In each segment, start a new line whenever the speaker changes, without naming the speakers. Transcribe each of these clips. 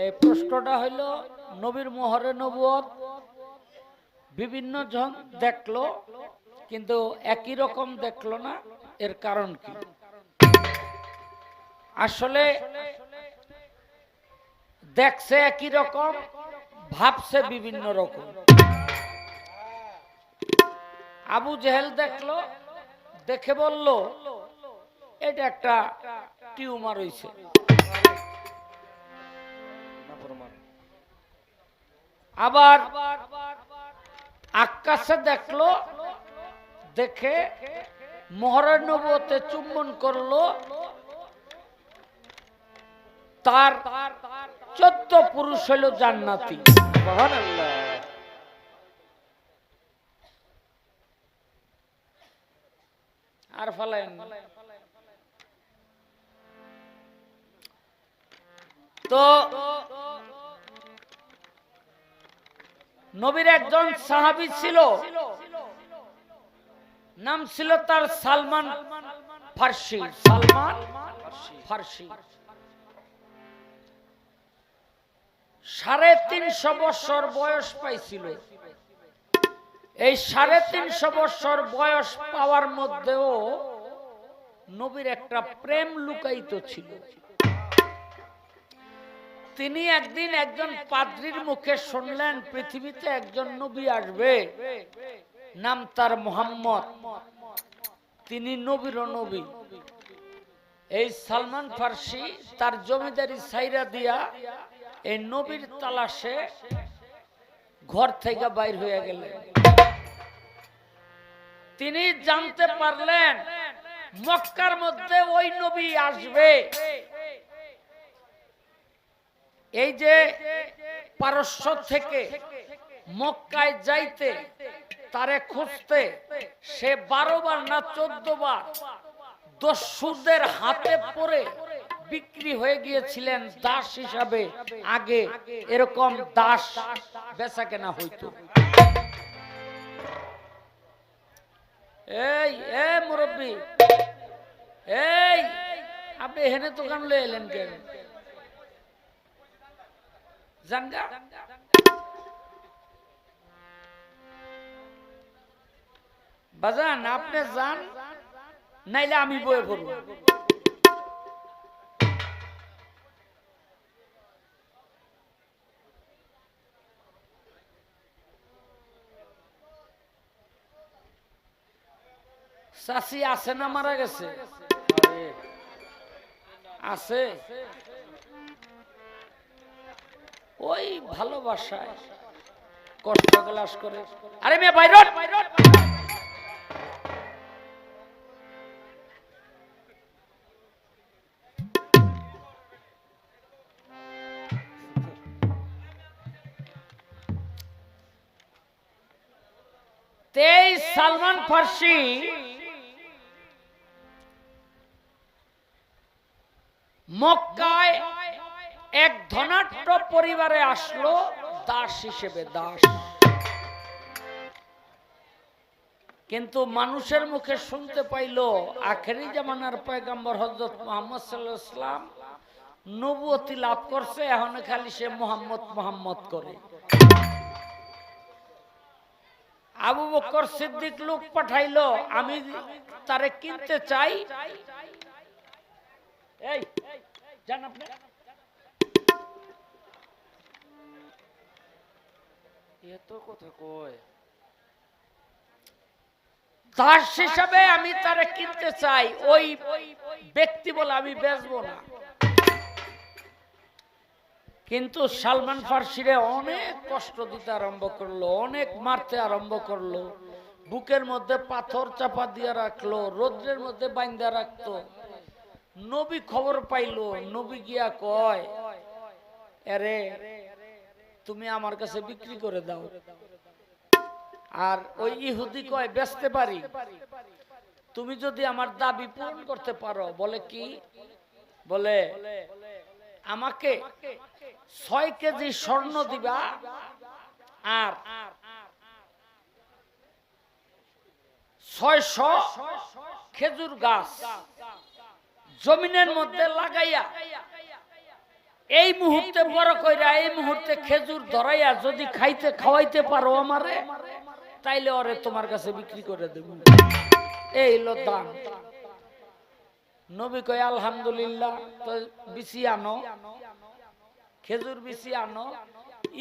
এই প্রশ্নটা হইল, নবীর মোহরে নবুয়ত। বিভিন্ন জন দেখল, কিন্তু একই রকম দেখল না, এর কারণ কি? আসলে দেখছে একই রকম, ভাবছে বিভিন্ন রকম। আবু জেহেল দেখল, দেখে বলল, এটা একটা টিউমার হইছে। আবার আকাশে দেখল, দেখে মহরের নবতে চুম্বন করল। তার চোদ্দ পুরুষ হইল জান্নাতি। আর ফালাইন তো নবীর একজন সাহাবী ছিল। নাম ছিল তার সালমান ফার্সি। সালমান ফার্সি। সাড়ে তিনশো বছর বয়স পাইছিল। এই সাড়ে তিনশো বছর বয়স পাওয়ার মধ্যেও নবীর একটা প্রেম লুকায়িত ছিল। তিনি একদিন একজন পাদ্রির মুখে শুনলেন, পৃথিবীতে একজন নবী আসবে, নাম তার মোহাম্মদ। তিনি নবীর নবী। এই সালমান ফার্সি তার জমিদারি সাইরা দিয়া এই নবীর তালাশে ঘর থেকে বাইর হয়ে গেলেন। তিনি জানতে পারলেন, মক্কার মধ্যে ওই নবী আসবে। এই যে পারস্য থেকে মক্কায় যাইতে, তারে খুঁজতে, সে বারো বার না চোদ্দ বার দস্যুদের হাতে পড়ে বিক্রি হয়ে গিয়েছিলেন দাস হিসাবে। আগে এরকম দাস বেচা কেনা হইতো। এই এ মুরব্বী, এই, আপনি এখানে দোকান লয়ে এলেন কেন? জানগা বাজান আপনি যান নাইলে আমি বয়ে করব চাষি আছে না মারা গেছে? আছে। ওই ভালোবাসায় কষ্ট গ্লাস করে। আরে মেয়ে বাইর তেইশ সালমান ফার্সি পরিবারে আসলো, দাস হিসেবে দাস। কিন্তু মানুষের মুখে শুনতে পাইল, আখেরি জামানার পয়গাম্বর হজরত মোহাম্মদ সাল্লাম নবুয়তি লাভ করছে, এখন খালি সে মোহাম্মদ মোহাম্মদ করে। আবু বকর সিদ্দিক লোক পাঠাইলো, আমি তারে কিনতে চাই। এই জান দাস হিসাবে আমি তারে কিনতে চাই, ওই ব্যক্তি বলে আমি বেচবো না। কিন্তু সালমান ফার্সিরে অনেক কষ্ট দিতে আরম্ভ করল, অনেক মারতে আরম্ভ করল। বুকের মধ্যে পাথর চাপা দিয়ে রাখল, রোদ্রের মধ্যে বাইন্দা রাখতো। নবী খবর পাইলো, নবী গিয়া কয় তুমি আমার কাছে বিক্রি করে দাও। আর ওই ইহুদি কয় বেচতে পারি। তুমি যদি আমার দাবি পূরণ করতে পারো বলে কি? বলে আমাকে ছয় কেজি স্বর্ণ দিবা আর ছয়শো খেজুর গাছ জমিনের মধ্যে লাগাইয়া এই মুহূর্তে বড় কইরা, এই মুহূর্তে খেজুর ধরাইয়া যদি খাইতে, খাওয়াইতে পারো আমারে, তাইলে ওরে তোমার কাছে বিক্রি করে দেব। এই হলো দাম নবী কয়, আলহামদুলিল্লাহ, তো বিসি আনো, খেজুর বিসি আনো,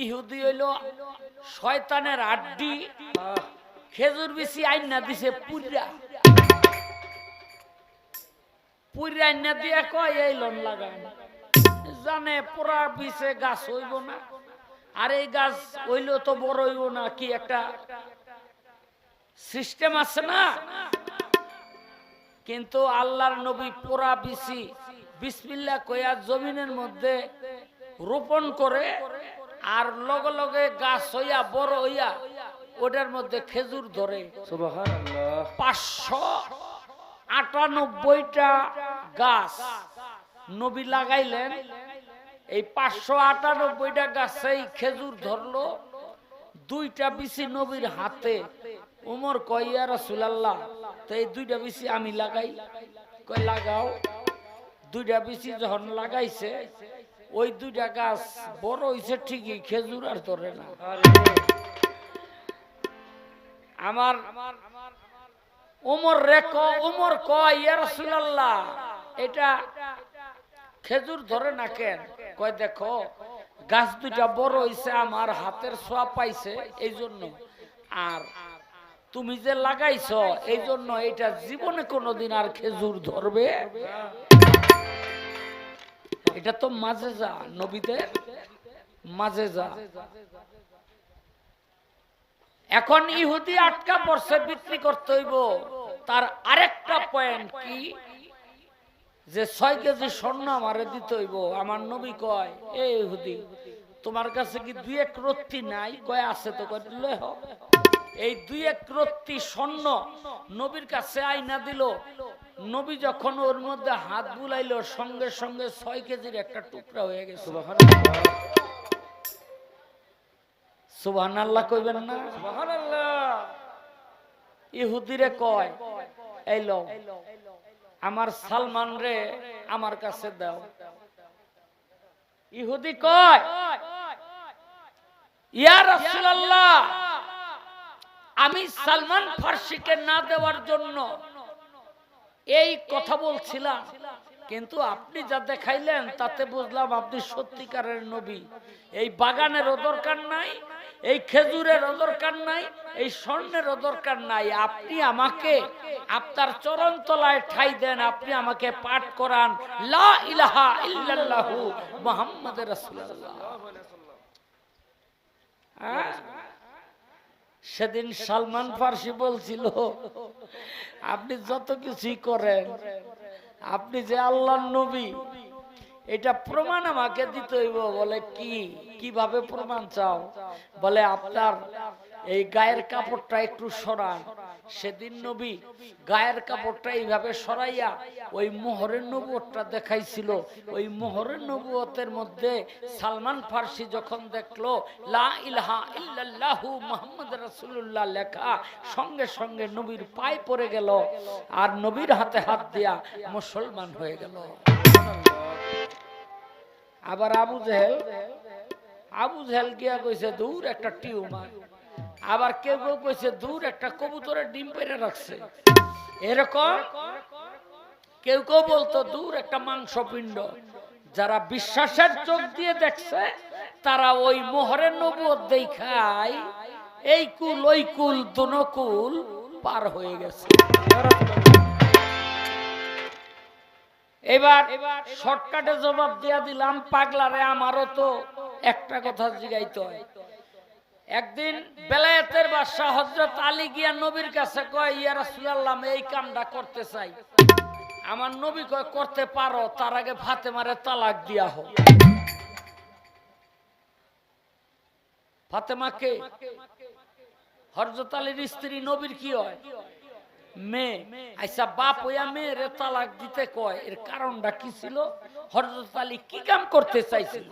ইহুদি হইল শয়তানের আড্ডি, খেজুর বিসি আইনা দিছে পুরা পুরা আইনা দিয়ে কয়, এই লোন লাগায় জানে পুরা বিছে গাছ হইব না। আর এই গাছ হইলেও তো বড় হইব না কি একটা সিস্টেম আছে না? কিন্তু আল্লাহর নবী পোড়া বিসি বিসমিল্লা কয়া জমিনের মধ্যে রোপণ করে আর লগে লগে গাছ হইয়া বড় হইয়া ওটার মধ্যে খেজুর ধরে। পাঁচশো আটানব্বইটা গাছ নবী লাগাইলেন। এই পাঁচশো আটানব্বইটা গাছেই খেজুর ধরলো, দুইটা বিচি নবীর হাতে। উমর কইয়া রসুলাল্লাহ তো এই দুইটা বিচি আমি লাগাই। কই লাগাও। দুইটা বিচি যখন লাগাইছে, ওই দুইটা গাছ বড় হইছে ঠিকই, খেজুর আর ধরে না। আমার উমর রে ক উমর কয়, ইয়া রাসূলুল্লাহ এটা খেজুর ধরে না কেন? কয় দেখো, গাছ দুইটা বড় হইছে, আমার হাতের ছোঁয়া পাইছে এই জন্য আর তুমি যে লাগাইছ এই জন্য এটা জীবনে কোনোদিন আর খেজুর ধরবে? এটা তো মাঝে যা নবীদের মাঝে যা এখন ইহুদি আটকা পড়ছে, বিক্রি করতে হইব। তার আরেকটা পয়েন্ট কি? যে ছয় কেজি স্বর্ণ আমারে দিতে হইব আমার নবী কয় এ ইহুদি তোমার কাছে কি দুই এক রত্তি নাই? কয় আছে তো। কয় দিলে। এই দুই এক রত্তি স্বর্ণ নবীর কাছে আইনা দিল। নবী যখন ওর মধ্যে হাত বুলাইলো সঙ্গে সঙ্গে ছয় কেজির একটা টুকরা হয়ে গেছে। সুবহান আল্লাহ কইবেন না?
সুবহানাল্লাহ।
ইহুদিরে কয় এই লও। আমার সালমান রে আমার কাছে দাও। ইহুদি কয়, ইয়া আমি সালমান ফার্সিকে না দেওয়ার জন্য এই কথা বলছিলাম, কিন্তু আপনি যা দেখাইলেন তাতে বুঝলাম আপনি সত্যিকারের নবী। এই বাগানেরও দরকার নাই এই খেজুরেরও দরকার নাই, এই স্বর্ণেরও দরকার নাই। আপনি আমাকে আপনার চরণ তলায় ঠাই দেন, আপনি আমাকে পাঠ করান। হ্যাঁ? সেদিন সালমান ফার্সি বলছিল, আপনি যত কিছুই করেন, আপনি যে আল্লাহর নবী, এটা প্রমাণ আমাকে দিতে হইব। বলে, কি? কীভাবে প্রমাণ চাও? বলে, আপনার এই গায়ের কাপড়টা একটু সরান। সেদিন নবী গায়ের কাপড়টা এইভাবে সরাইয়া ওই মোহরের নবুয়তটা দেখাইছিল। ওই মোহরের নবুয়তের মধ্যে সালমান ফার্সি যখন দেখল, লা ইলাহা ইল্লাল্লাহু মুহাম্মদ রাসূলুল্লাহ লেখা সঙ্গে সঙ্গে নবীর পায়ে পড়ে গেল আর নবীর হাতে হাত দিয়া মুসলমান হয়ে গেল। আবার আবু জেহেল আবু জেহেল গিয়া কইছে, দূর একটা টিউমার। আবার কেউ কেউ কইছে, দূর একটা কবুতরের ডিম পেরে রাখছে। এরকম কেউ কেউ বলতো, দূর একটা মাংসপিণ্ড। যারা বিশ্বাসের চোখ দিয়ে দেখছে, তারা ওই মোহরের নবুয়ত দেখায়, এই কুল, ওই কুল দুনকুল পার হয়ে গেছে। এবার শর্টকাটে জবাব দিয়া দিলাম, পাগলারে, আমারও তো একটা কথা জিগাইতে হয়। একদিন বেলায়েতের বাদশাহ হজরত আলী গিয়া নবীর কাছে কয়, ইয়া রাসূলুল্লাহ এই কামটা করতে চাই। আমার নবী কয়, করতে পারো, তার আগে ফাতেমারে তালাক দিয়া হোক। ফাতেমাকে হরজত আলীর স্ত্রী নবীর কি হয়? মেয়ে। আচ্ছা বাপ ওয়া মেয়ের তালাক দিতে কয়, এর কারণটা কি ছিল? হরজত আলী কি কাম করতে চাইছিল?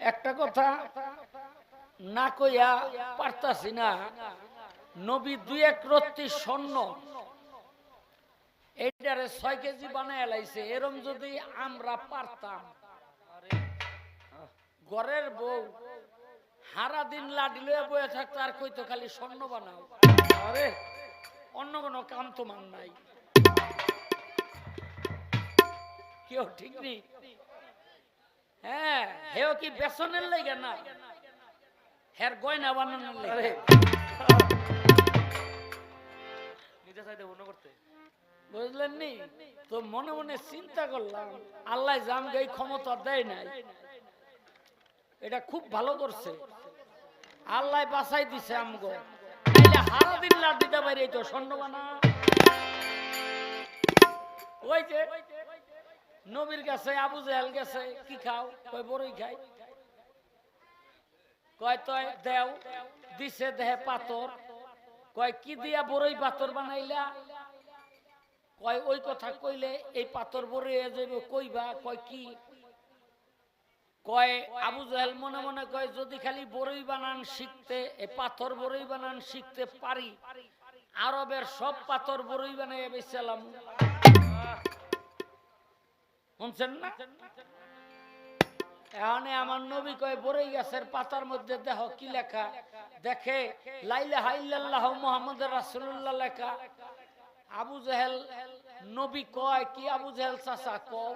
একটা কথা না কইয়া পারতাছি না। নবী দুই এক রত্তি স্বর্ণ। এইটারে ছয় কেজি বানায় এলাইছে এরম যদি আমরা পারতাম ঘরের বউ সারা দিন লাডি লয়ে বয়ে থাকতো, আর কইতো খালি স্বর্ণ বানাও। আরে, অন্য কোনো কাম তোমার নাই। কেউ ঠিক নেই। হ্যাঁ হেও কি বেসনের লেগে না? হের গয়না বানানোর লেগে
নিজে চাইতে অন্য করতে।
বুঝলেন নি? তো মনে মনে চিন্তা করলাম আল্লাহ জামকে এই ক্ষমতা দেয় নাই। এটা খুব ভালো করছে। আল্লাহ বাঁচাই দিছে আমগো। হারা দিন লাট দিতে পারি তো স্বর্ণবানা ওই যে নবীর কাছে আবু জাহেল গেছে, কি খাও? কই বড়ই খাই। কয়, তয় দেও, দিছে দেহে পাথর। কয়, কি দিয়া বড়ই পাথর বানাইলা? কয়, ওই কথা কইলে এই পাথর বড়ে যাবে কইবা? কয়, কি? কয়, আবু জাহেল মনে মনে কয়, যদি খালি বড়ই বানান শিখতে, এই পাথর বড়ই বানান শিখতে পারি। আরবের সব পাথর বড়ই বানাই বেচালাম। শুনছেন না? এখানে আমার নবী কয় বড়ই গাছের পাতার মধ্যে দেহ, কি লেখা? দেখে, লাইলা হাইল্লাহ মোহাম্মদ রাসুল্লাহ লেখা। আবু জাহেল, নবী কয়, কি আবু জাহেল চাচা, কও?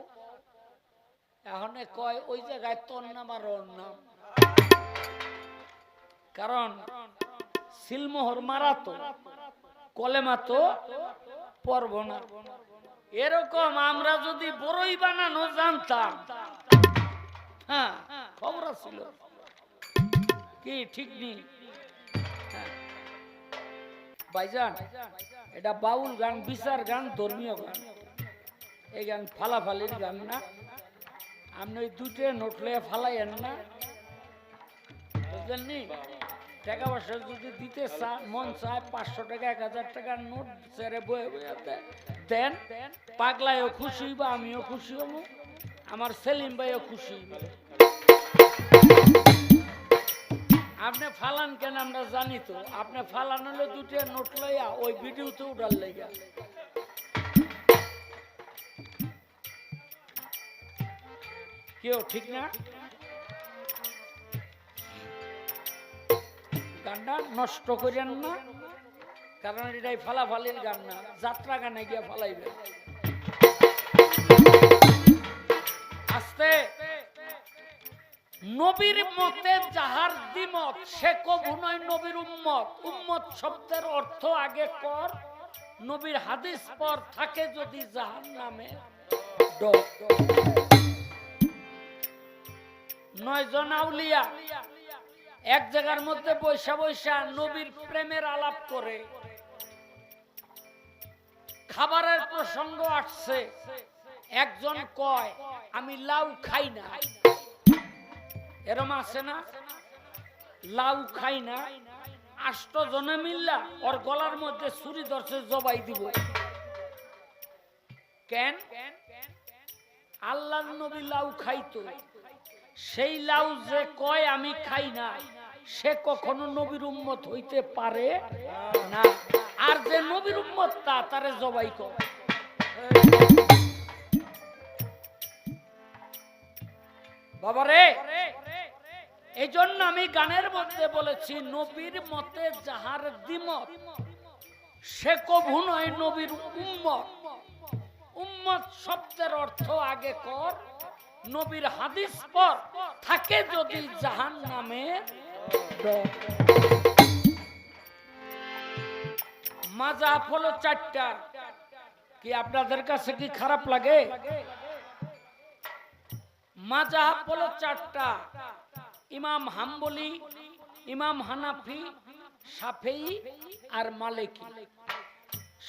এখন কয়, ওই জায়গায় তোর নাম আর ওর নাম। কারণ, সিলমোহর মারা তো, কলেমা তো পর্ব না। এরকম আমরা যদি বড়ই বানানো জানতাম। হ্যাঁ খবর ছিল। কি, ঠিক নেই? হ্যাঁ। ভাইজান, এটা বাউল গান, বিচার গান, ধর্মীয় গান। এই গান ফালাফালির গান না। আপনি ওই দুটো নোট লয়ে ফালাইয়েন না। বুঝলেন নি? টাকা পয়সা যদি দিতে চা মন চায়, পাঁচশো টাকা, এক হাজার টাকার নোট সেরে বয়ে বয়ে দেন, পাগলায়ও খুশি হইবা, আমিও খুশি হব, আমার সেলিম ভাইও খুশি আপনি ফালান কেন আমরা জানি তো? আপনি ফালান হলে দুটো নোট লইয়া ওই ভিডিওতে উঠার লেগা। কেউ ঠিক না? গানটা নষ্ট করেন না। কারণ এটাই ফালাফালির গান না। যাত্রা গানে গিয়ে ফালাইবে। আস্তে। নবীর মতে যাহার দ্বিমত, সে কবু নয় নবীর উম্মত। উম্মত শব্দের অর্থ আগে কর। নবীর হাদিস পর থাকে যদি জাহান নামে নয় জন আউলিয়া এক জায়গার মধ্যে বৈশা বৈশা নবীর প্রেমের আলাপ করে। খাবারের প্রসঙ্গ আসছে। একজন কয়, আমি লাউ খাই না। এরম আছে না? লাউ খাই না। আষ্ট জনে মিল্লা ওর গলার মধ্যে ছুরি ধরছে, জবাই দিব। কেন? আল্লাহ নবী লাউ খাইতো। সেই লাউ যে কয়, আমি খাই না। সে কখনো নবীর উম্মত হইতে পারে না। আর যে নবীর উম্মত, তা তারে জবাই কর। বাবারে এই জন্য আমি গানের মধ্যে বলেছি, নবীর মতে যাহার দ্বিমত, সে কভু নয় নবীর উম্মত। উম্মত শব্দের অর্থ আগে কর নবীর হাদিস পর থাকে যদি জাহান নামে মাজা হলো চারটা। কি আপনাদের কাছে কি খারাপ লাগে? মাজাহাব হলো চারটা। ইমাম হাম্বলি, ইমাম হানাফি সাফেই আর মালিকি।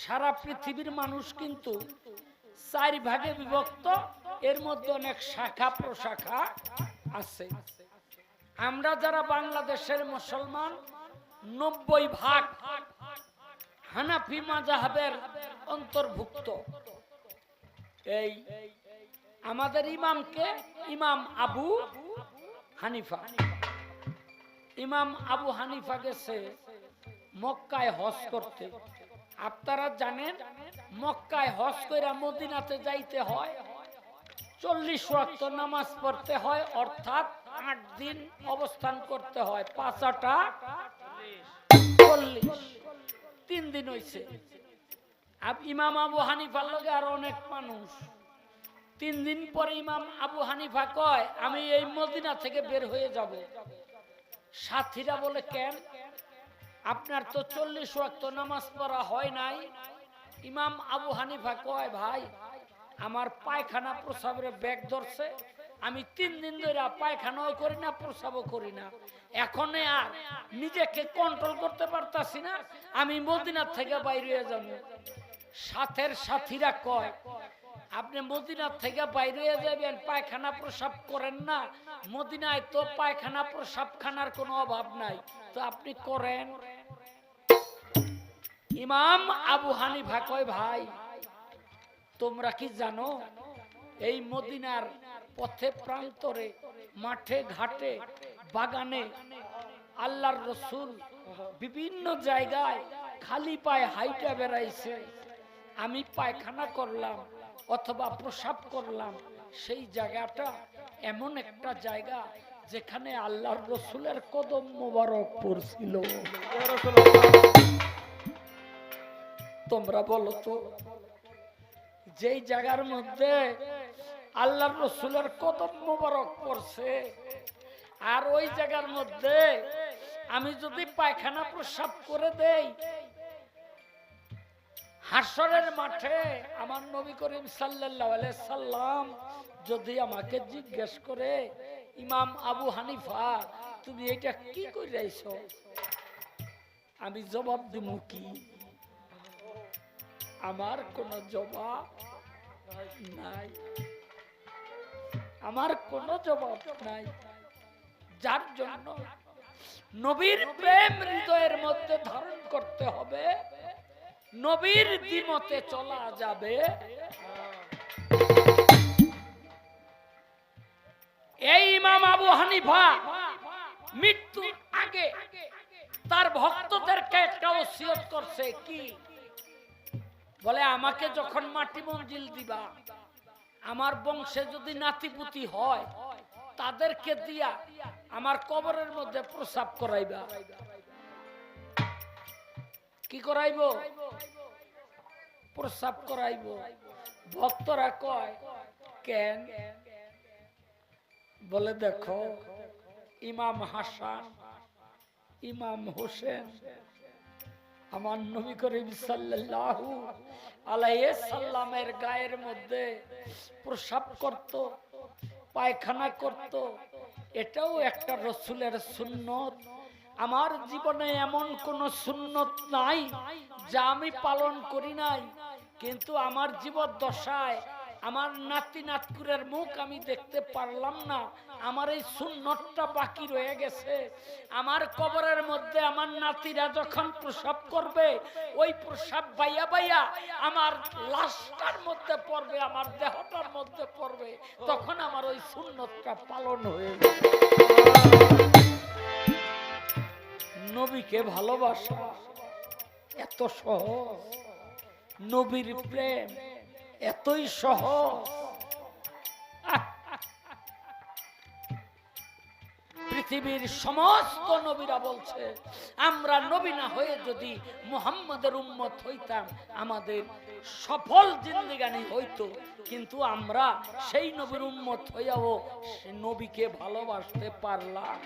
সারা পৃথিবীর মানুষ কিন্তু চার ভাগে বিভক্ত। এর মধ্যে অনেক শাখা প্রশাখা আছে। আমরা যারা বাংলাদেশের মুসলমান, নব্বই ভাগ হানাফি মাজাহাবের অন্তর্ভুক্ত। এই আমাদের ইমামকে ইমাম আবু হানিফা। ইমাম আবু হানিফা গেছে মক্কায় হজ করতে। আপনারা জানেন, মক্কায় হজ কইরা মদিনাতে যাইতে হয়। চল্লিশ ওয়াক্ত নামাজ পড়তে হয়, অর্থাৎ আট দিন অবস্থান করতে হয়। পাঁচাটা চল্লিশ। তিন দিন হইছে। আব ইমাম আবু হানিফার লগে আর অনেক মানুষ। তিন দিন পরে ইমাম আবু হানিফা কয়, আমি এই মদিনা থেকে বের হয়ে যাব। সাথীরা বলে, কেন? আপনার তো চল্লিশ ওয়াক্ত নামাজ পড়া হয় নাই। ইমাম আবু হানিফা কয়, ভাই আমার পায়খানা প্রসাবের ব্যাগ ধরছে। আমি তিন দিন ধরে পায়খানাও করি না, প্রসাবও করি না। এখন আর নিজেকে কন্ট্রোল করতে পারতাছি না। আমি মদিনার থেকে বাইরে হয়ে যাব। সাথের সাথীরা কয়, আপনি মদিনার থেকে বাইরে হয়ে যাবেন, পায়খানা প্রসাব করেন না। মদিনায় তো পায়খানা প্রসাব খানার কোনো অভাব নাই। তো আপনি করেন। ইমাম আবু হানিফা কয়, ভাই তোমরা কি জানো? এই মদিনার পথে প্রান্তরে মাঠে ঘাটে বাগানে আল্লাহর রসুল বিভিন্ন জায়গায় খালি পায়ে হাইটা বেড়াইছে। আমি পায়খানা করলাম অথবা প্রসাব করলাম। সেই জায়গাটা এমন একটা জায়গা যেখানে আল্লাহর রসুলের কদম মোবারক পড়ছিল। তোমরা বলো তো যেই জায়গার মধ্যে আল্লাহর রসুলের কদম মোবারক পড়ছে, আর ওই জায়গার মধ্যে আমি যদি পায়খানা প্রসাব করে দেই, হাসরের মাঠে আমার নবী করিম সাল্লাম যদি আমাকে জিজ্ঞেস করে, ইমাম আবু হানিফা, তুমি এটা কি কইরাইছো? আমি জবাব দিব কি? আমার কোনো জবাব নাই। আমার কোনো জবাব নাই। যার জন্য নবীর প্রেম হৃদয়ের মধ্যে ধারণ করতে হবে। নবীর দিমতে চলা যাবে। এই ইমাম আবু হানিফা মৃত্যুর আগে তার ভক্তদেরকে একটা ওসিয়ত করছে কি? বলে, আমাকে যখন মাটি মঞ্জিল দিবা, আমার বংশে যদি নাতিপুতি হয়, তাদেরকে দিয়া আমার কবরের মধ্যে প্রসাব করাইবা। কি করাইব? প্রসাব করাইব। ভক্তরা কয়, কেন? বলে, দেখো, ইমাম হাসান, ইমাম হোসেন আমার নবী করিম সাল্লাল্লাহু আলাইহি সাল্লামের গায়ের মধ্যে প্রসাব করত, পায়খানা করত। এটাও একটা রসুলের সুন্নত। আমার জীবনে এমন কোন সুন্নত নাই যা আমি পালন করি নাই। কিন্তু আমার জীবন দশায় আমার নাতি নাতকুরের মুখ আমি দেখতে পারলাম না। আমার এই সুন্নতটা বাকি রয়ে গেছে। আমার কবরের মধ্যে আমার নাতিরা যখন প্রসাব করবে, ওই প্রসাব বাইয়া বাইয়া আমার লাশটার মধ্যে পড়বে, আমার দেহটার মধ্যে পড়বে, তখন আমার ওই সুন্নতটা পালন হয়ে নবীকে ভালোবাসা এত সহজ। নবীর প্রেম এতই সহজ। পৃথিবীর সমস্ত নবীরা বলছে, আমরা নবী না হয়ে যদি মুহাম্মদের উম্মত হইতাম, আমাদের সফল জিন্দিগানি হইতো। কিন্তু আমরা সেই নবীর উম্মত হইয়াও নবীকে ভালোবাসতে পারলাম।